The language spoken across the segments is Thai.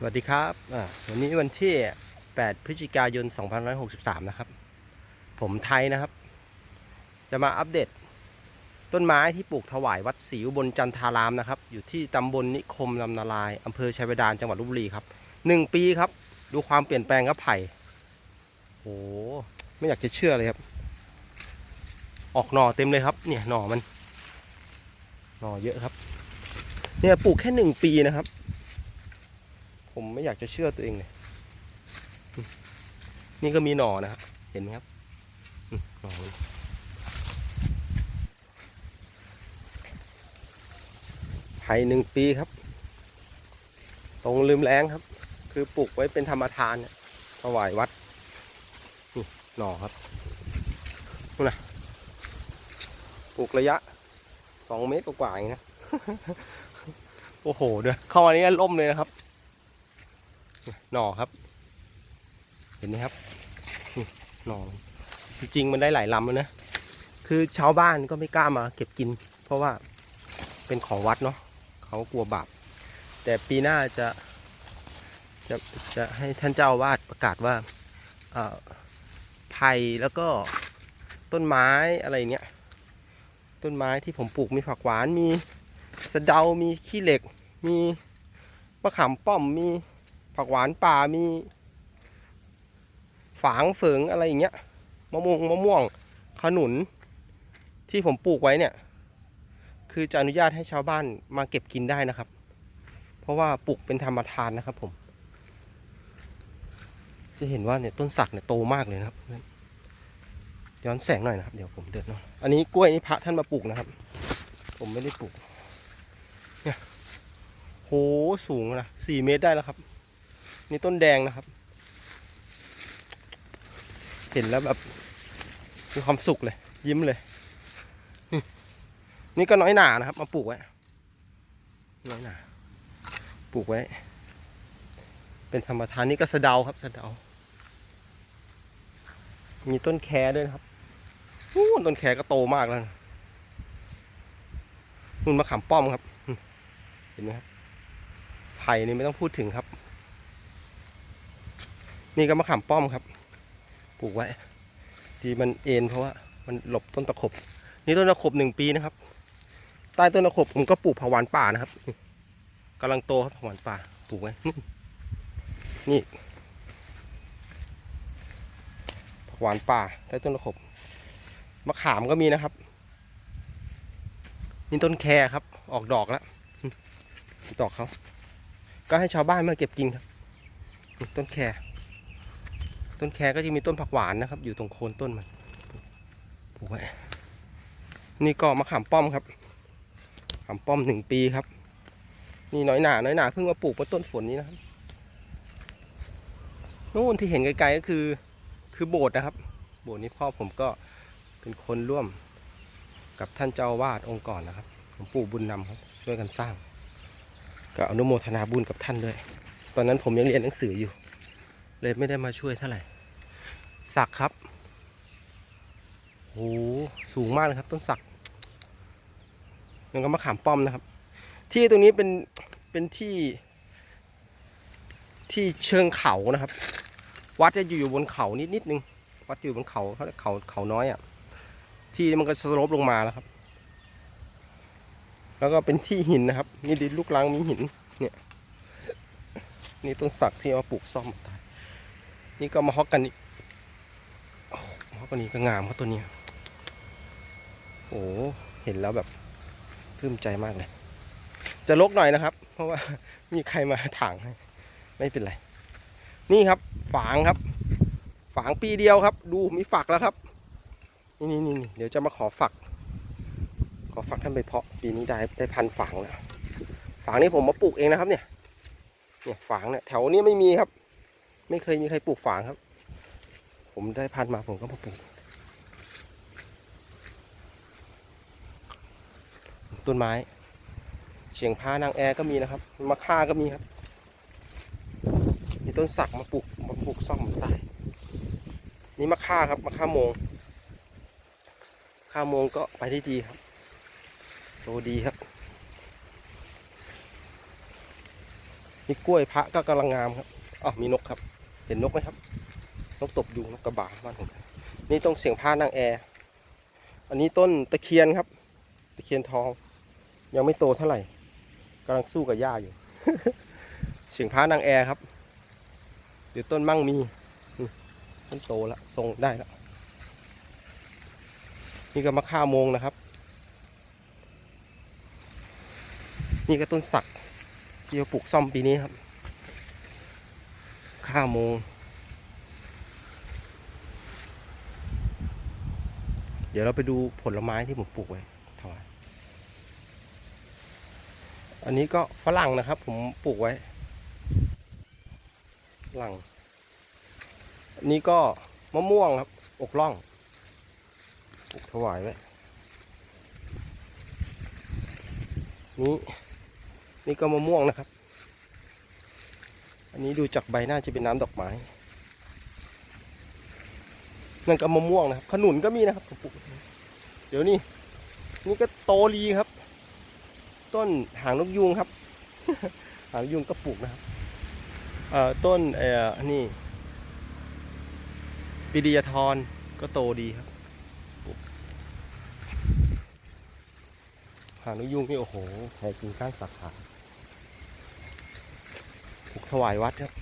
สวัสดีครับวันนี้วันที่ 8 พฤศจิกายน 2563 นะครับ ผมไทยนะครับ จะมาอัปเดต ต้นไม้ที่ปลูกถวายวัดศรีอุบลจันทารามนะครับ อยู่ที่ตำบลนิคมลำนาลายอำเภอชัยบดาลจังหวัดลบบุรีครับหนึ่งปีครับ ดูความเปลี่ยนแปลงครับไผ่โอ้ไม่อยากจะเชื่อเลยครับ ออกหน่อเต็มเลยครับ เนี่ยหน่อมัน หน่อเยอะครับ เนี่ยปลูกแค่หนึ่งปีนะครับ ผมไม่อยากจะเชื่อตัวเองเลยนี่ก็มีหน่อนะครับเห็นไหมครับหน่อนไผ่หนึ่งปีครับ ตรงลืมแรงครับ คือปลูกไว้เป็นธรรมทานเนี่ยถวายวัดนี่หน่อครับนู่นนะปลูกระยะสองเมตรกว่าๆอย่างนี้นะ โอ้โหเดี๋ยวเข้ามานี้ล่มเลยนะครับ หน่อครับ เห็นไหมครับหน่อจริงๆมันได้หลายลำแล้วนะ คือชาวบ้านก็ไม่กล้ามาเก็บกิน เพราะว่าเป็นของวัดเนาะเขากลัวบาปแต่ปีหน้าจะจะจะให้ท่านเจ้าอาวาดประกาศว่าอ่อไผ่แล้วก็ต้นไม้อะไรเนี้ยต้นไม้ที่ผมปลูกมีผักหวานมีสะเดา มีขี้เหล็ก มีมะขามป้อมมี ผักหวานป่ามี ฝางเฝิงอะไรอย่างเงี้ยมะม่วงมะม่วงขนุน ที่ผมปลูกไว้เนี่ย คือจะอนุญาตให้ชาวบ้านมาเก็บกินได้นะครับ เพราะว่าปลูกเป็นธรรมทานนะครับ ผม จะเห็นว่าเนี่ยต้นสักเนี่ยโตมากเลยนะครับย้อนแสงหน่อยนะครับ เดี๋ยวผมเดินเนาะอันนี้กล้วยนี่พระท่านมาปลูกนะครับ ผมไม่ได้ปลูก เนี่ยโหสูงนะสี่เมตรได้แล้วครับ นี่ต้นแดงนะครับ เห็นแล้วแบบมีความสุขเลย ยิ้มเลย นี่ก็น้อยหนานะครับ มาปลูกไว้ น้อยหนา ปลูกไว้ เป็นธรรมทานนี่ก็สะเดาครับสะเดา มีต้นแคด้วยนะครับต้นแคก็โตมากแล้วนะนุ่นมะขามป้อมครับ เห็นไหมครับไผ่นี่ไม่ต้องพูดถึงครับ นี่ก็มะขามป้อมครับ ปลูกไว้ ที่มันเอ็นเพราะว่ามันหลบต้นตะขบ นี่ต้นตะขบหนึ่งปีนะครับ ใต้ต้นตะขบผมก็ปลูกผักหวานป่านะครับนี่กำลังโตครับผักหวานป่าปลูกไว้ นี่ผักหวานป่าใต้ต้นตะขบมะขามก็มีนะครับ นี่ต้นแครครับ ออกดอกแล้วดอกเขาก็ให้ชาวบ้านมาเก็บกินครับ ต้นแคร ต้นแคก็จะมีต้นผักหวานนะครับ อยู่ตรงโคนต้นมันปลูกไว้นี่ก็มะขามป้อมครับขามป้อมหนึ่งปีครับ นี่น้อยหนาน้อยหนาเพิ่งมาปลูกเมื่อต้นฝนนี้นะครับนู่นที่เห็นไกลๆก็คือคือโบสถ์นะครับ โบสถ์นี้พ่อผมก็เป็นคนร่วมกับท่านเจ้าวาดองค์ก่อนนะครับหลวงปู่บุญนำครับ ช่วยกันสร้าง ก็อนุโมทนาบุญกับท่านด้วย ตอนนั้นผมยังเรียนหนังสืออยู่ เลยไม่ได้มาช่วยเท่าไหร่สักครับโหสูงมากเลยครับ ต้นสักยังก็มะขามป้อมนะครับ ที่ตรงนี้เป็นเป็นที่ ที่เชิงเขานะครับ วัดจะอยู่อยู่บนเขานิดนิดนึงวัดอยู่บนเขาเขาเรียกเขาเขาน้อยอะ ที่มันก็สโลปลงมาแล้วครับ แล้วก็เป็นที่หินนะครับนี่ดินลูกรังมีหิน เนี่ย นี่ต้นสักที่เอามาปลูกซ่อมตาย นี่ก็มาฮอกกันนี่โอ้โหมะฮอกกันนี่ก็งามครับตัวนี้ โอ้โหเห็นแล้วแบบปลื้มใจมากเลย จะลกหน่อยนะครับ เพราะว่ามีใครมาถางให้ไม่เป็นไร นี่ครับ ฝางครับ ฝางปีเดียวครับ ดูมีฝักแล้วครับ นี่นี่นี่เดี๋ยวจะมาขอฝัก ขอฝักท่านไปเพาะปีนี้ได้ได้พันฝางแล้ว ฝางนี้ผมมาปลูกเองนะครับ เนี่ยเนี่ยฝางเนี่ยแถวนี้ไม่มีครับ ไม่เคยมีใครปลูกฝางครับ ผมได้พันมาผมก็มาปลูก ต้นไม้ เฉียงพานางแอก็มีนะครับมะค่าก็มีครับ มีต้นสักมาปลูกมาปลูกซ่อมใต้นี่มะค่าครับมะค่าโมงค่าโมงก็ไปได้ดีครับโตดีครับมีกล้วยพระก็กำลังงามครับอ๋อมีนกครับ เห็นนกไหมครับ นกตบยุงนกกระบาบ้านผมนี่ต้องเสียงพานางแอร์อันนี้ต้นตะเคียนครับ ตะเคียนทอง ยังไม่โตเท่าไหร่กำลังสู้กับหญ้าอยู่ เสียงพานางแอร์ครับเดี๋ยวต้นมั่งมีต้นโตแล้วทรงได้แล้วนี่ก็มะข่าโมงนะครับ นี่ก็ต้นสักที่เราปลูกซ่อมปีนี้ครับ้าโมง เดี๋ยวเราไปดูผลไม้ที่ผมปลูกไว้ถวายอันนี้ก็ฝรั่งนะครับ ผมปลูกไว้ฝรั่งอันนี้ก็มะม่วงครับ อกล่องปลูกถวายไว้นี่นี่ก็มะม่วงนะครับ อันนี้ดูจากใบหน้าจะเป็นน้ำดอกไม้ นั่นก็มะม่วงนะครับ ขนุนก็มีนะครับผมปลูกเดี๋ยวนี้นี่ก็โตรีครับ ต้นหางนกยูงครับ หางนกยูงก็ปลูกนะครับเอ่อต้นเอ่อนนี้ปิดียทรก็โตดีครับหางนกยูงนี่โอ้โหแผ่กิ่งก้านสาขา ถวายวัดครับ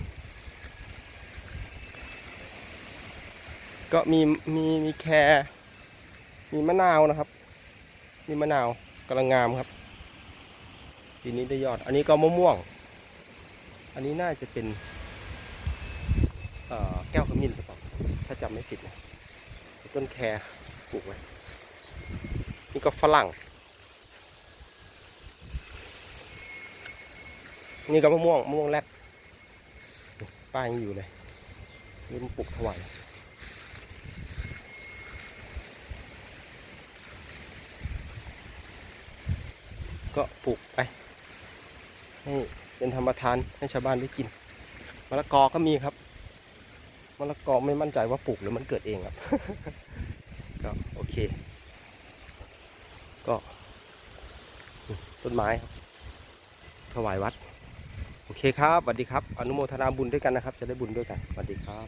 ก็มีมีมีแครมีมะนาวนะครับ มีมะนาวกำลังงามครับปีนี้ได้ยอด อันนี้ก็มะม่วง อันนี้น่าจะเป็นเอ่อแก้วขมิ้นหรือเปล่าถ้าจำไม่ผิดนะต้นแครปลูกไว้นี่ก็ฝรั่ง นี่ก็มะม่วงมะม่วงแรด ป้ายยังอยู่เลยนี่มันปลูกถวายก็ปลูกไปให้เป็นธรรมทานให้ชาวบ้านได้กินมะละกอก็มีครับมะละกอไม่มั่นใจว่าปลูกหรือมันเกิดเองครับ ก็โอเค ก็ต้นไม้ถวายวัด เคครับสวัสดีครับ อนุโมทนาบุญด้วยกันนะครับ จะได้บุญด้วยกันสวัสดีครับ